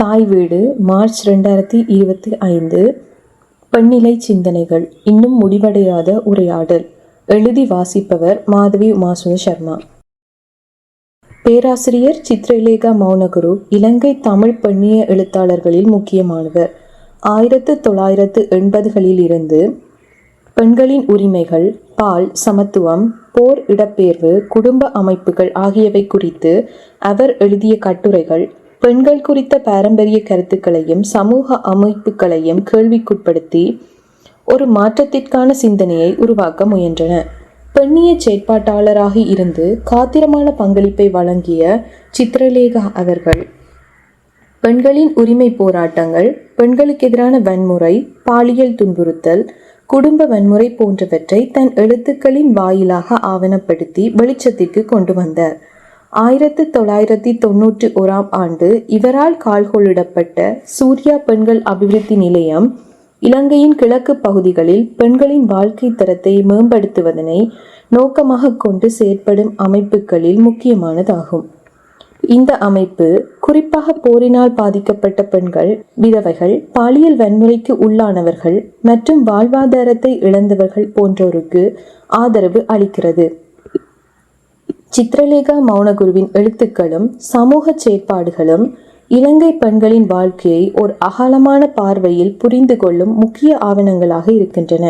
தாய் வீடு மார்ச் ரெண்டாயிரத்தி இருபத்தி ஐந்து. பெண்ணிலை சிந்தனைகள் இன்னும் முடிவடையாத உரையாடல். எழுதி வாசிப்பவர் மாதவி உமாசுத சர்மா. பேராசிரியர் சித்ரலேகா மௌனகுரு இலங்கை தமிழ் பெண்ணிய எழுத்தாளர்களில் முக்கியமானவர். ஆயிரத்து தொள்ளாயிரத்து எண்பதுகளில் இருந்து பெண்களின் உரிமைகள் பால் சமத்துவம் போர் இடப்பெயர்வு குடும்ப அமைப்புகள் ஆகியவை குறித்து அவர் எழுதிய கட்டுரைகள் பெண்கள் குறித்த பாரம்பரிய கருத்துக்களையும் சமூக அமைப்புகளையும் கேள்விக்குட்படுத்தி ஒரு மாற்றத்திற்கான சிந்தனையை உருவாக்க முயன்றன. பெண்ணிய செயற்பாட்டாளராக இருந்து காத்திரமான பங்களிப்பை வழங்கிய சித்திரலேகா அவர்கள் பெண்களின் உரிமை போராட்டங்கள் பெண்களுக்கு எதிரான வன்முறை பாலியல் துன்புறுத்தல் குடும்ப வன்முறை போன்றவற்றை தன் எழுத்துக்களின் வாயிலாக ஆவணப்படுத்தி வெளிச்சத்திற்கு கொண்டு வந்தார். ஆயிரத்து தொள்ளாயிரத்தி தொன்னூற்றி ஓராம் ஆண்டு இவரால் கால்கொள்ளிடப்பட்ட சூர்யா பெண்கள் அபிவிருத்தி நிலையம் இலங்கையின் கிழக்கு பகுதிகளில் பெண்களின் வாழ்க்கை தரத்தை மேம்படுத்துவதனை நோக்கமாக கொண்டு செயற்படும் அமைப்புகளில் முக்கியமானதாகும். இந்த அமைப்பு குறிப்பாக போரினால் பாதிக்கப்பட்ட பெண்கள் விதவைகள் பாலியல் வன்முறைக்கு உள்ளானவர்கள் மற்றும் வாழ்வாதாரத்தை இழந்தவர்கள் போன்றோருக்கு ஆதரவு அளிக்கிறது. சித்ரலேகா மௌனகுருவின் எழுத்துக்களும் சமூக செயற்பாடுகளும் இலங்கை பெண்களின் வாழ்க்கையை ஒரு அகலமான பார்வையில் புரிந்து கொள்ளும் முக்கிய ஆவணங்களாக இருக்கின்றன.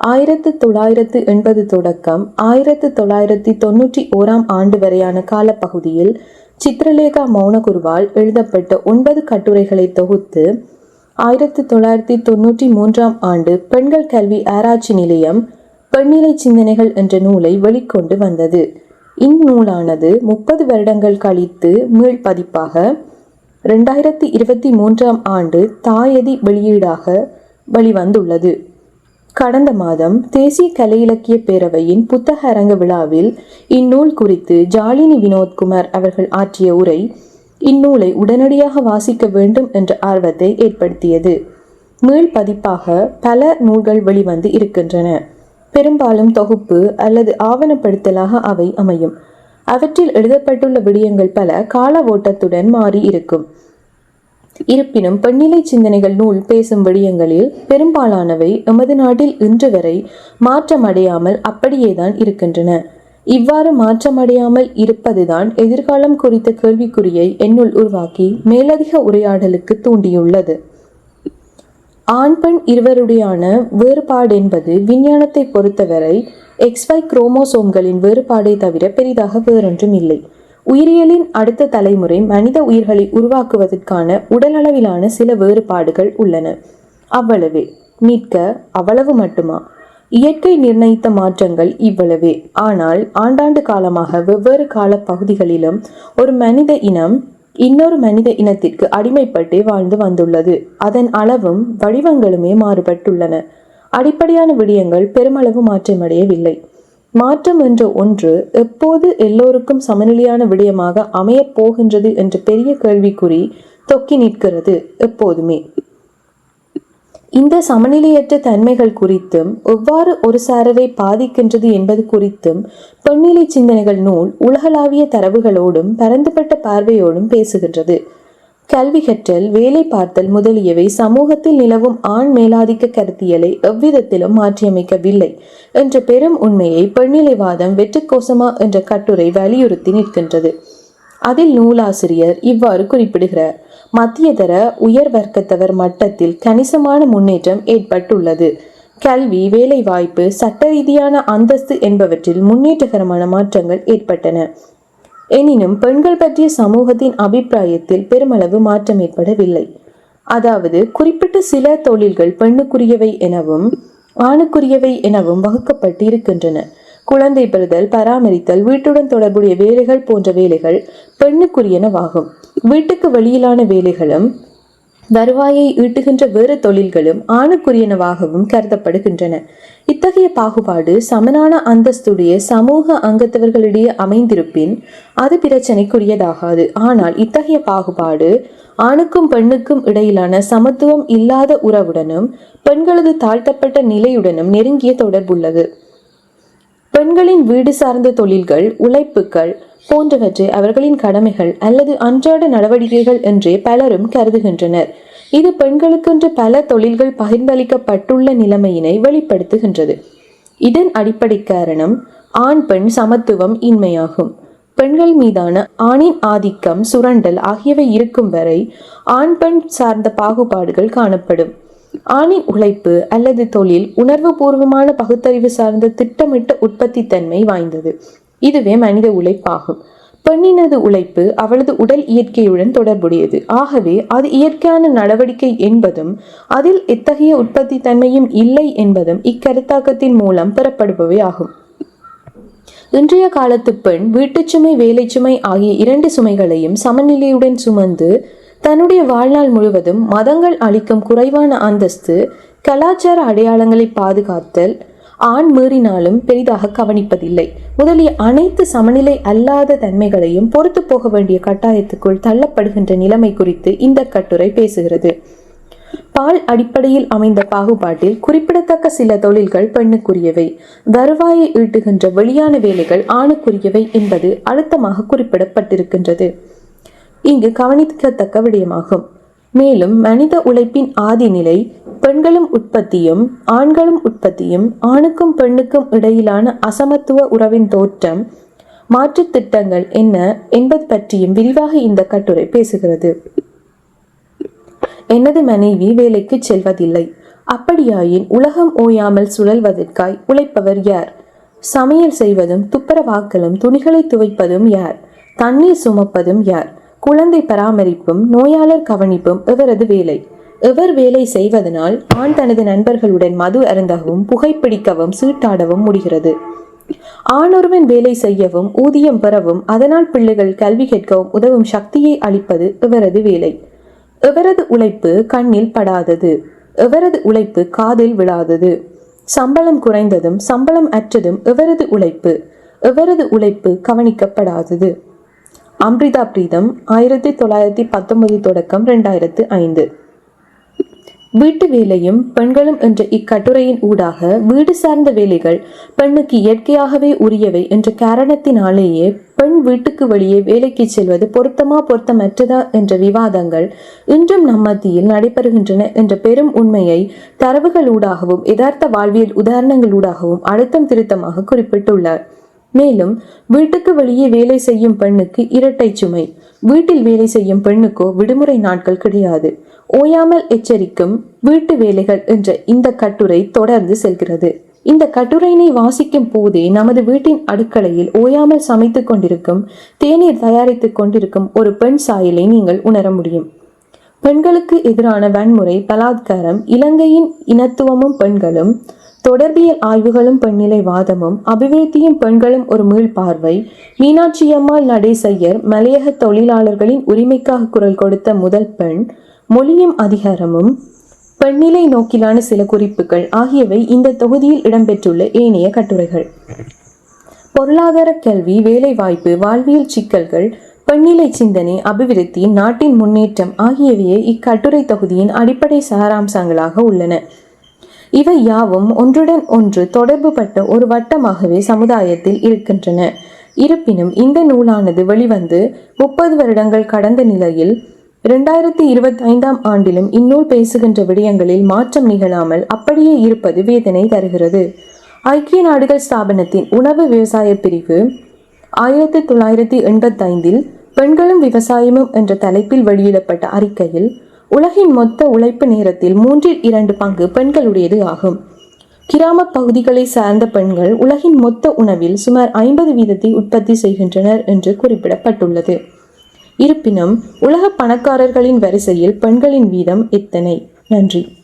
ஆயிரத்து தொள்ளாயிரத்து எண்பது தொடக்கம் ஆயிரத்து தொள்ளாயிரத்தி தொன்னூற்றி ஓராம் ஆண்டு வரையான காலப்பகுதியில் சித்ரலேகா மௌனகுருவால் எழுதப்பட்ட ஒன்பது கட்டுரைகளை தொகுத்து ஆயிரத்தி தொள்ளாயிரத்தி தொன்னூற்றி மூன்றாம் ஆண்டு பெண்கள் கல்வி ஆராய்ச்சி நிலையம் பெண்ணிலை சிந்தனைகள் என்ற நூலை வெளிக்கொண்டு வந்தது. இந்நூலானது முப்பது வருடங்கள் கழித்து மீள் பதிப்பாக ரெண்டாயிரத்தி இருபத்தி மூன்றாம் ஆண்டு தாயதி வெளியீடாக வெளிவந்துள்ளது. கடந்த மாதம் தேசிய கலை இலக்கிய பேரவையின் புத்தக அரங்க விழாவில் இந்நூல் குறித்து ஜாலினி வினோத்குமார் அவர்கள் ஆற்றிய உரை இந்நூலை உடனடியாக வாசிக்க வேண்டும் என்ற ஆர்வத்தை ஏற்படுத்தியது. மீள் பதிப்பாக பல நூல்கள் வெளிவந்து இருக்கின்றன. பெரும்பாலும் தொகுப்பு அல்லது ஆவணப்படுத்தலாக அவை அமையும். அவற்றில் எழுதப்பட்டுள்ள விடயங்கள் பல கால ஓட்டத்துடன் மாறி இருக்கும். இருப்பினும் பெண்ணிலை சிந்தனைகள் நூல் பேசும் விடயங்களில் பெரும்பாலானவை எமது நாட்டில் இன்று வரை மாற்றமடையாமல் அப்படியேதான் இருக்கின்றன. இவ்வாறு மாற்றமடையாமல் இருப்பதுதான் எதிர்காலம் குறித்த கேள்விக்குறியை என்னுள் உருவாக்கி மேலதிக உரையாடலுக்கு தூண்டியுள்ளது. ஆண் பெண் இருவருடையான வேறுபாடு என்பது விஞ்ஞானத்தை பொறுத்தவரை எக்ஸ்வை குரோமோசோம்களின் வேறுபாடை தவிர பெரிதாக வேறொன்றும் இல்லை. உயிரியலின் அடுத்த தலைமுறை மனித உயிர்களை உருவாக்குவதற்கான உடலளவிலான சில வேறுபாடுகள் உள்ளன. அவ்வளவே. மீட்க அவ்வளவு மட்டுமா? இயற்கை நிர்ணயித்த மாற்றங்கள் இவ்வளவே. ஆனால் ஆண்டாண்டு காலமாக வெவ்வேறு கால பகுதிகளிலும் ஒரு மனித இனம் இன்னொரு மனித இனத்திற்கு அடிமைப்பட்டு வாழ்ந்து வந்துள்ளது. அதன் அளவும் வடிவங்களுமே மாறுபட்டுள்ளன. அடிப்படையான விடயங்கள் பெருமளவு மாற்றமடையவில்லை. மாற்றம் என்ற ஒன்று எப்போது எல்லோருக்கும் சமநிலையான விடயமாக அமையப் போகின்றது என்ற பெரிய கேள்விக்குறி தொக்கி நிற்கிறது எப்போதுமே. இந்த சமநிலையற்ற தன்மைகள் குறித்தும் எவ்வாறு ஒரு சாரரை பாதிக்கின்றது என்பது குறித்தும் பெண்ணிலை சிந்தனைகள் நூல் உலகளாவிய தரவுகளோடும் பரந்துபட்ட பார்வையோடும் பேசுகின்றது. கல்வி கற்றல் வேலை பார்த்தல் முதலியவை சமூகத்தில் நிலவும் ஆண் மேலாதிக்க கருத்தியலை எவ்விதத்திலும் மாற்றியமைக்கவில்லை என்ற பெரும் உண்மையை பெண்ணிலைவாதம் வெற்றுக்கோசமா என்ற கட்டுரை வலியுறுத்தி நிற்கின்றது. அதில் நூலாசிரியர் இவ்வாறு குறிப்பிடுகிறார். மத்தியதர உயர் வர்க்கத்தவர் மட்டத்தில் கணிசமான முன்னேற்றம் ஏற்பட்டுள்ளது. கல்வி வேலைவாய்ப்பு சட்ட ரீதியான அந்தஸ்து என்பவற்றில் முன்னேற்றகரமான மாற்றங்கள் ஏற்பட்டன. எனினும் பெண்கள் பற்றிய சமூகத்தின் அபிப்பிராயத்தில் பெருமளவு மாற்றம் ஏற்படவில்லை. அதாவது குறிப்பிட்ட சில தொழில்கள் பெண்ணுக்குரியவை எனவும் ஆணுக்குரியவை எனவும் வகுக்கப்பட்டு இருக்கின்றன குழந்தை பெறுதல் பராமரித்தல் வீட்டுடன் தொடர்புடைய வேலைகள் போன்ற வேலைகள் பெண்ணுக்குரியனவாகும். வீட்டுக்கு வெளியிலான வேலைகளும் வருவாயை ஈட்டுகின்ற வேறு தொழில்களும் ஆணுக்குரியனவாகவும் கருதப்படுகின்றன. இத்தகைய பாகுபாடு சமனான அந்தஸ்துடைய சமூக அங்கத்தவர்களிடையே அமைந்திருப்பின் அது பிரச்சனைக்குரியதாகாது. ஆனால் இத்தகைய பாகுபாடு ஆணுக்கும் பெண்ணுக்கும் இடையிலான சமத்துவம் இல்லாத உறவுடனும் பெண்களது தாழ்த்தப்பட்ட நிலையுடனும் நெருங்கிய தொடர்புள்ளது. பெண்களின் வீடு சார்ந்த தொழில்கள் உழைப்புகள் போன்றவற்றை அவர்களின் கடமைகள் அல்லது அன்றாட நடவடிக்கைகள் என்றே பலரும் கருதுகின்றனர். இது பெண்களுக்கென்று பல தொழில்கள் பகிர்ந்தளிக்கப்பட்டுள்ள நிலைமையினை வெளிப்படுத்துகின்றது. இதன் அடிப்படை காரணம் ஆண் பெண் சமத்துவம் இன்மையாகும். பெண்கள் மீதான ஆணின் ஆதிக்கம் சுரண்டல் ஆகியவை இருக்கும் வரை ஆண் பெண் சார்ந்த பாகுபாடுகள் காணப்படும். ஆணின் உழைப்பு அல்லது தொழில் உணர்வுபூர்வமான பகுத்தறிவு சார்ந்த திட்டமிட்ட உற்பத்தி தன்மை வாய்ந்தது. இதுவே மனித உழைப்பாகும். பெண்ணினது உழைப்பு அவளது உடல் இயற்கையுடன் தொடர்புடையது. ஆகவே அது இயற்கையான நடவடிக்கை என்பதும் அதில் எத்தகைய உற்பத்தி தன்மையும் இல்லை என்பதும் இக்கருத்தாக்கத்தின் மூலம் பெறப்படுபவை ஆகும். இன்றைய காலத்து பெண் வீட்டுச்சுமை வேலைச்சுமை ஆகிய இரண்டு சுமைகளையும் சமநிலையுடன் சுமந்து தன்னுடைய வாழ்நாள் முழுவதும் மதங்கள் அளிக்கும் குறைவான அந்தஸ்து கலாச்சார அடையாளங்களை பாதுகாத்தல் ஆண் மீறினாலும் பெரிதாக கவனிப்பதில்லை. முதலிய அனைத்து சமநிலை அல்லாத தன்மைகளையும் பொறுத்து போக வேண்டிய கட்டாயத்துக்குள் தள்ளப்படுகின்ற நிலைமை குறித்து இந்த கட்டுரை பேசுகிறது. பால் அடிப்படையில் அமைந்த பாகுபாட்டில் குறிப்பிடத்தக்க சில தொழில்கள் பெண்ணுக்குரியவை. வருவாயை ஈட்டுகின்ற வெளியான வேலைகள் ஆணுக்குரியவை என்பது அழுத்தமாக குறிப்பிடப்பட்டிருக்கின்றது. இங்கு கவனிக்கத்தக்க விடயமாகும். மேலும் மனித உழைப்பின் ஆதிநிலை பெண்களும் உற்பத்தியும் ஆண்களும் உற்பத்தியும் ஆணுக்கும் பெண்ணுக்கும் இடையிலான அசமத்துவ உறவின் தோற்றம் மாற்றுத் திட்டங்கள் என்ன என்பது பற்றியும் விரிவாக இந்த கட்டுரை பேசுகிறது. எனது மனைவி வேலைக்கு செல்வதில்லை. அப்படியாயின் உலகம் ஓயாமல் சுழல்வதற்காய் உழைப்பவர் யார்? சமையல் செய்வதும் துப்புரவாக்கலும் துணிகளை துவைப்பதும் யார்? தண்ணீர் சுமப்பதும் யார்? குழந்தை பராமரிப்பும் நோயாளர் கவனிப்பும் எவரது வேலை? எவர் வேலை செய்வதனால் ஆண் தனது நண்பர்களுடன் மது அருந்தவும் புகைப்பிடிக்கவும் சீட்டாடவும் முடிகிறது. ஆணொருவன் வேலை செய்யவும் ஊதியம் பெறவும் அதனால் பிள்ளைகள் கல்வி கேட்கவும் உதவும் சக்தியை அளிப்பது இவரது வேலை? எவரது உழைப்பு கண்ணில் படாதது? எவரது உழைப்பு காதில் விழாதது? சம்பளம் குறைந்ததும் சம்பளம் அற்றதும் எவரது உழைப்பு? எவரது உழைப்பு கவனிக்கப்படாதது? அம்ரிதா பிரீதம் ஆயிரத்தி தொள்ளாயிரத்தி பத்தொன்பது தொடக்கம் ரெண்டாயிரத்து ஐந்து. வீட்டு வேலையும் பெண்களும் என்ற இக்கட்டுரையின் ஊடாக வீடு சார்ந்த வேலைகள் பெண்ணுக்கு இயற்கையாகவே உரியவை என்ற காரணத்தினாலேயே பெண் வீட்டுக்கு வெளியே வேலைக்கு செல்வது பொருத்தமா பொருத்தமற்றதா என்ற விவாதங்கள் இன்றும் நம் மத்தியில் நடைபெறுகின்றன என்ற பெரும் உண்மையை தரவுகளூடாகவும் யதார்த்த வாழ்வியல் உதாரணங்களூடாகவும் அழுத்தம் திருத்தமாக குறிப்பிட்டுள்ளார். மேலும் வீட்டுக்கு வெளியே வேலை செய்யும் பெண்ணுக்கு இரட்டை சுமை. வீட்டில் வேலை செய்யும் பெண்ணுக்கோ விடுமுறை நாட்கள் கிடையாது. ஓயாமல் எச்சரிக்கும் வீட்டு வேலைகள் என்ற இந்த கட்டுரை தொடர்ந்து செல்கிறது. இந்த கட்டுரையினை வாசிக்கும் போதே நமது வீட்டின் அடுக்கலையில் ஓயாமல் சமைத்துக் கொண்டிருக்கும் தேநீர் தயாரித்துக் கொண்டிருக்கும் ஒரு பெண் சாயலை நீங்கள் உணர முடியும். பெண்களுக்கு எதிரான வன்முறை பலாத்காரம் இலங்கையின் இனத்துவமும் பெண்களும் தொடர்பியல் ஆய்வுகளும் பெண்ணிலை வாதமும் அபிவிருத்தியும் பெண்களும் ஒரு மீள்பார்வை மீனாட்சியம்மாள் நடேசையர் மலையக தொழிலாளர்களின் உரிமைக்காக குரல் கொடுத்த முதல் பெண் மொழியும் அதிகாரமும் பெண்ணிலை நோக்கிலான சில குறிப்புகள் ஆகியவை இந்த தொகுதியில் இடம்பெற்றுள்ள ஏனைய கட்டுரைகள். பொருளாதார கல்வி வேலைவாய்ப்பு வாழ்வியல் சிக்கல்கள் பெண்ணிலை சிந்தனை அபிவிருத்தி நாட்டின் முன்னேற்றம் ஆகியவையே இக்கட்டுரை தொகுதியின் அடிப்படை சாராம்சங்களாக உள்ளன. இவை யாவும் ஒன்றுடன் ஒன்று தொடர்புபட்ட ஒரு வட்டமாகவே சமுதாயத்தில் இருக்கின்றன. இருப்பினும் இந்த நூலானது வெளிவந்து முப்பது வருடங்கள் கடந்த நிலையில் இரண்டாயிரத்தி இருபத்தி ஐந்தாம் ஆண்டிலும் இந்நூல் பேசுகின்ற விடயங்களில் மாற்றம் நிகழாமல் அப்படியே இருப்பது வேதனை தருகிறது. ஐக்கிய நாடுகள் ஸ்தாபனத்தின் உணவு விவசாய பிரிவு ஆயிரத்தி தொள்ளாயிரத்தி எண்பத்தைந்தில் பெண்களும் விவசாயமும் என்ற தலைப்பில் வெளியிடப்பட்ட அறிக்கையில் உலகின் மொத்த உழைப்பு நேரத்தில் மூன்றில் இரண்டு பங்கு பெண்களுடையது ஆகும். கிராம பகுதிகளை சார்ந்த பெண்கள் உலகின் மொத்த உணவில் சுமார் ஐம்பது வீதத்தை உற்பத்தி செய்கின்றனர் என்று குறிப்பிடப்பட்டுள்ளது. இருப்பினும் உலக பணக்காரர்களின் வரிசையில் பெண்களின் வீதம் எத்தனை? நன்றி.